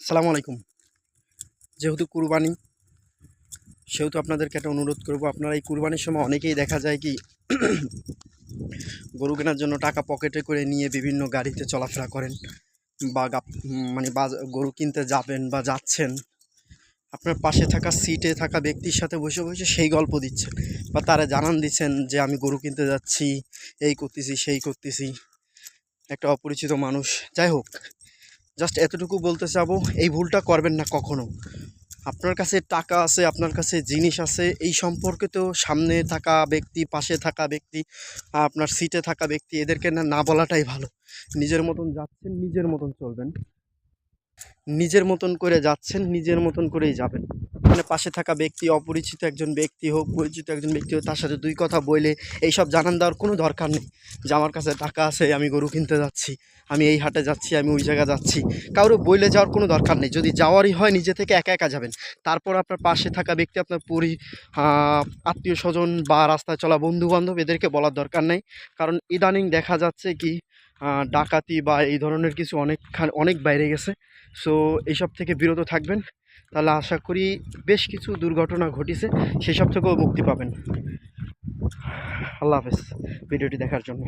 সালাম আলাইকুম। যেহেতু কুরবানি, সেহেতু আপনাদেরকে একটা অনুরোধ করব। আপনারা এই কুরবানির সময় অনেকেই দেখা যায় কি, গরু কেনার জন্য টাকা পকেটে করে নিয়ে বিভিন্ন গাড়িতে চলাফেরা করেন বা মানে গরু কিনতে যাবেন বা যাচ্ছেন। আপনার পাশে থাকা সিটে থাকা ব্যক্তির সাথে বসে বসে সেই গল্প দিচ্ছেন বা তারা জানান দিচ্ছেন যে, আমি গরু কিনতে যাচ্ছি, এই করতেছি, সেই করতেছি। একটা অপরিচিত মানুষ। যাই হোক জাস্ট এতটুকু বলতে চাবো, এই ভুলটা করবেন না কখনো। আপনার কাছে টাকা আছে, আপনার কাছে জিনিস আছে, এই সম্পর্কে তো সামনে থাকা ব্যক্তি, পাশে থাকা ব্যক্তি, আপনার সিটে থাকা ব্যক্তি, এদেরকে না না বলাটাই ভালো। নিজের মতন যাচ্ছেন, নিজের মতন চলবেন। নিজের মতন করে যাচ্ছেন, নিজের মতন করেই যাবেন। মানে পাশে থাকা ব্যক্তি, অপরিচিত একজন ব্যক্তি হোক, পরিচিত একজন ব্যক্তি হোক, তার সাথে দুই কথা বলে এইসব জানান দেওয়ার কোনো দরকার নেই। যে আমার কাছে টাকা আছে, আমি গরু কিনতে যাচ্ছি, আমি এই হাটে যাচ্ছি, আমি ওই জায়গায় যাচ্ছি, কারও বইলে যাওয়ার কোনো দরকার নেই। যদি যাওয়ারই হয়, নিজে থেকে একা একা যাবেন। তারপর আপনার পাশে থাকা ব্যক্তি, আপনার পরি আত্মীয় স্বজন বা রাস্তায় চলা বন্ধু বান্ধব এদেরকে বলার দরকার নেই। কারণ ইদানিং দেখা যাচ্ছে কি ডাকাতি বা এই ধরনের কিছু অনেক অনেক বাইরে গেছে। সো, এইসব থেকে বিরত থাকবেন। তাহলে আশা করি বেশ কিছু দুর্ঘটনা ঘটিছে, সেসব থেকেও মুক্তি পাবেন। আল্লাহ হাফেজ, ভিডিওটি দেখার জন্য।